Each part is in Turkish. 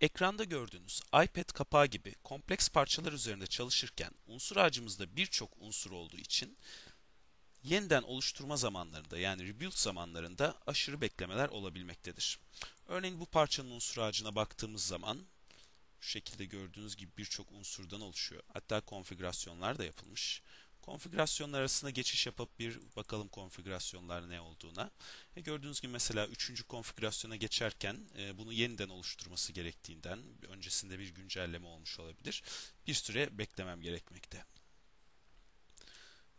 Ekranda gördüğünüz iPad kapağı gibi kompleks parçalar üzerinde çalışırken unsur ağacımızda birçok unsur olduğu için yeniden oluşturma zamanlarında yani rebuild zamanlarında aşırı beklemeler olabilmektedir. Örneğin bu parçanın unsur ağacına baktığımız zaman şu şekilde gördüğünüz gibi birçok unsurdan oluşuyor. Hatta konfigürasyonlar da yapılmış. Konfigürasyonlar arasında geçiş yapıp bir bakalım konfigürasyonlar ne olduğuna. E gördüğünüz gibi mesela üçüncü konfigürasyona geçerken e, bunu yeniden oluşturması gerektiğinden öncesinde bir güncelleme olmuş olabilir. Bir süre beklemem gerekmekte.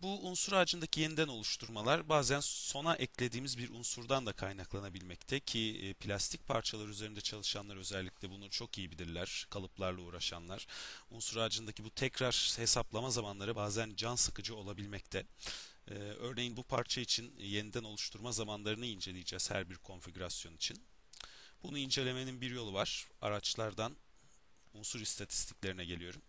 Bu unsur ağacındaki yeniden oluşturmalar bazen sona eklediğimiz bir unsurdan da kaynaklanabilmekte ki e, plastik parçalar üzerinde çalışanlar özellikle bunu çok iyi bilirler. Kalıplarla uğraşanlar. Unsur ağacındaki bu tekrar hesaplama zamanları bazen can sıkıcı olabilmekte. Ee, örneğin bu parça için yeniden oluşturma zamanlarını inceleyeceğiz her bir konfigürasyon için. Bunu incelemenin bir yolu var. Araçlardan unsur istatistiklerine geliyorum.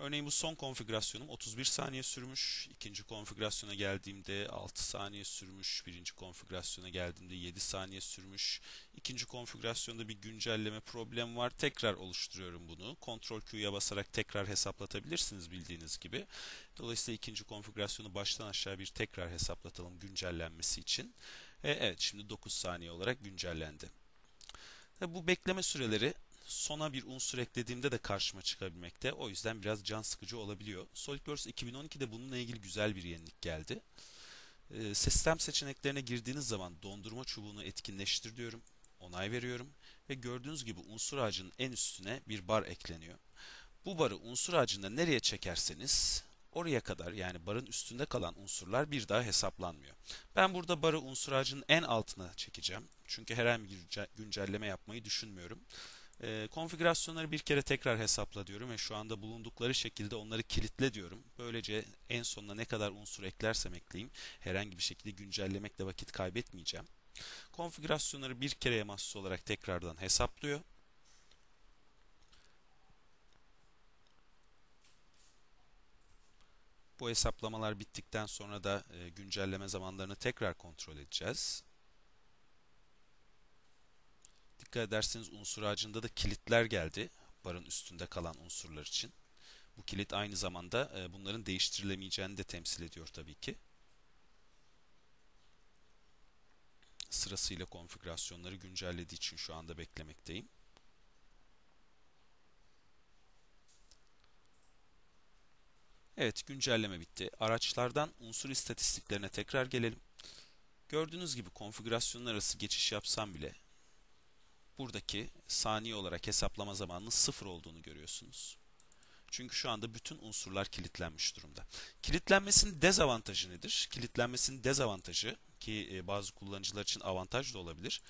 Örneğin bu son konfigürasyonum 31 saniye sürmüş. İkinci konfigürasyona geldiğimde 6 saniye sürmüş. Birinci konfigürasyona geldiğimde 7 saniye sürmüş. İkinci konfigürasyonda bir güncelleme problem var. Tekrar oluşturuyorum bunu. Ctrl Q'ya basarak tekrar hesaplatabilirsiniz bildiğiniz gibi. Dolayısıyla ikinci konfigürasyonu baştan aşağı bir tekrar hesaplatalım güncellenmesi için. E, evet şimdi 9 saniye olarak güncellendi. E, bu bekleme süreleri sona bir unsur eklediğimde de karşıma çıkabilmekte. O yüzden biraz can sıkıcı olabiliyor. SolidWorks 2012'de bununla ilgili güzel bir yenilik geldi. Ee, sistem seçeneklerine girdiğiniz zaman dondurma çubuğunu etkinleştir diyorum. Onay veriyorum ve gördüğünüz gibi unsur ağacının en üstüne bir bar ekleniyor. Bu barı unsur ağacında nereye çekerseniz oraya kadar yani barın üstünde kalan unsurlar bir daha hesaplanmıyor. Ben burada barı unsur ağacının en altına çekeceğim. Çünkü herhangi bir güncelleme yapmayı düşünmüyorum. E, konfigürasyonları bir kere tekrar hesapla diyorum ve şu anda bulundukları şekilde onları kilitle diyorum. Böylece en sonuna ne kadar unsur eklersem ekleyeyim herhangi bir şekilde güncellemekle vakit kaybetmeyeceğim. Konfigürasyonları bir kereye mahsus olarak tekrardan hesaplıyor. Bu hesaplamalar bittikten sonra da e, güncelleme zamanlarını tekrar kontrol edeceğiz. Dikkat ederseniz unsur ağacında da kilitler geldi. Barın üstünde kalan unsurlar için. Bu kilit aynı zamanda e, bunların değiştirilemeyeceğini de temsil ediyor tabii ki. Sırasıyla konfigürasyonları güncellediği için şu anda beklemekteyim. Evet güncelleme bitti. Araçlardan unsur istatistiklerine tekrar gelelim. Gördüğünüz gibi konfigürasyonlar arası geçiş yapsam bile buradaki saniye olarak hesaplama zamanının sıfır olduğunu görüyorsunuz. Çünkü şu anda bütün unsurlar kilitlenmiş durumda. Kilitlenmesinin dezavantajı nedir? Kilitlenmesinin dezavantajı ki e, bazı kullanıcılar için avantaj da olabilir.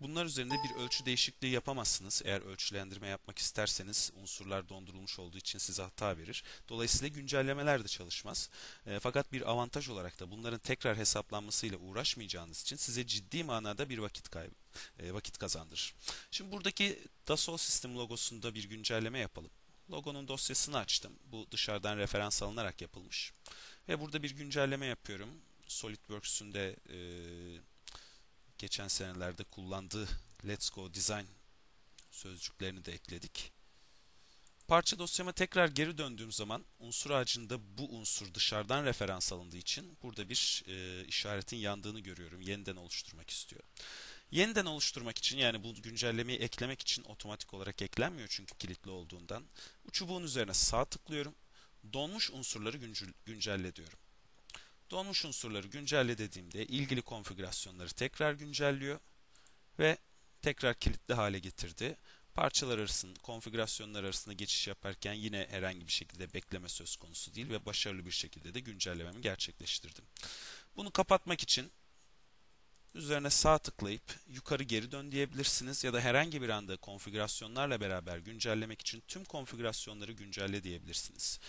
Bunlar üzerinde bir ölçü değişikliği yapamazsınız. Eğer ölçülendirme yapmak isterseniz unsurlar dondurulmuş olduğu için size hata verir. Dolayısıyla güncellemeler de çalışmaz. E, fakat bir avantaj olarak da bunların tekrar hesaplanmasıyla uğraşmayacağınız için size ciddi manada bir vakit kaybı, e, vakit kazandırır. Şimdi buradaki Dassault System logosunda bir güncelleme yapalım. Logonun dosyasını açtım. Bu dışarıdan referans alınarak yapılmış. Ve burada bir güncelleme yapıyorum. SolidWorks'ün de e, geçen senelerde kullandığı Let's Go Design sözcüklerini de ekledik. Parça dosyama tekrar geri döndüğüm zaman unsur ağacında bu unsur dışarıdan referans alındığı için burada bir e, işaretin yandığını görüyorum. Yeniden oluşturmak istiyor. Yeniden oluşturmak için yani bu güncellemeyi eklemek için otomatik olarak eklenmiyor çünkü kilitli olduğundan. Bu çubuğun üzerine sağ tıklıyorum. Donmuş unsurları güncelle diyorum. Donmuş unsurları güncelle dediğimde ilgili konfigürasyonları tekrar güncelliyor ve tekrar kilitli hale getirdi. Parçalar arasında, konfigürasyonlar arasında geçiş yaparken yine herhangi bir şekilde bekleme söz konusu değil ve başarılı bir şekilde de güncellememi gerçekleştirdim. Bunu kapatmak için Üzerine sağ tıklayıp yukarı geri dön diyebilirsiniz ya da herhangi bir anda konfigürasyonlarla beraber güncellemek için tüm konfigürasyonları güncelle diyebilirsiniz.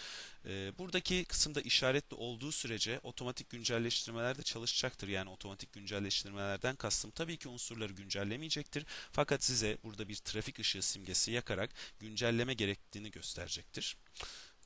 Ee, buradaki kısımda işaretli olduğu sürece otomatik güncelleştirmeler de çalışacaktır. Yani otomatik güncelleştirmelerden kastım tabii ki unsurları güncellemeyecektir. Fakat size burada bir trafik ışığı simgesi yakarak güncelleme gerektiğini gösterecektir.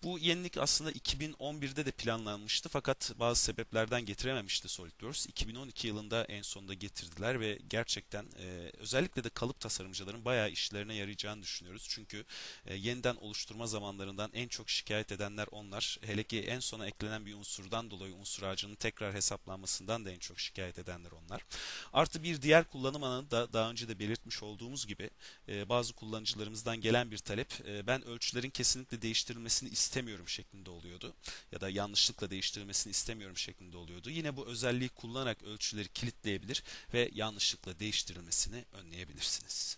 Bu yenilik aslında 2011'de de planlanmıştı fakat bazı sebeplerden getirememişti SolidWorks. 2012 yılında en sonunda getirdiler ve gerçekten e, özellikle de kalıp tasarımcıların bayağı işlerine yarayacağını düşünüyoruz. Çünkü e, yeniden oluşturma zamanlarından en çok şikayet edenler onlar. Hele ki en sona eklenen bir unsurdan dolayı unsur ağacının tekrar hesaplanmasından da en çok şikayet edenler onlar. Artı bir diğer kullanım alanı da daha önce de belirtmiş olduğumuz gibi e, bazı kullanıcılarımızdan gelen bir talep. E, ben ölçülerin kesinlikle değiştirilmesini istemiyorum şeklinde oluyordu. Ya da yanlışlıkla değiştirilmesini istemiyorum şeklinde oluyordu. Yine bu özelliği kullanarak ölçüleri kilitleyebilir ve yanlışlıkla değiştirilmesini önleyebilirsiniz.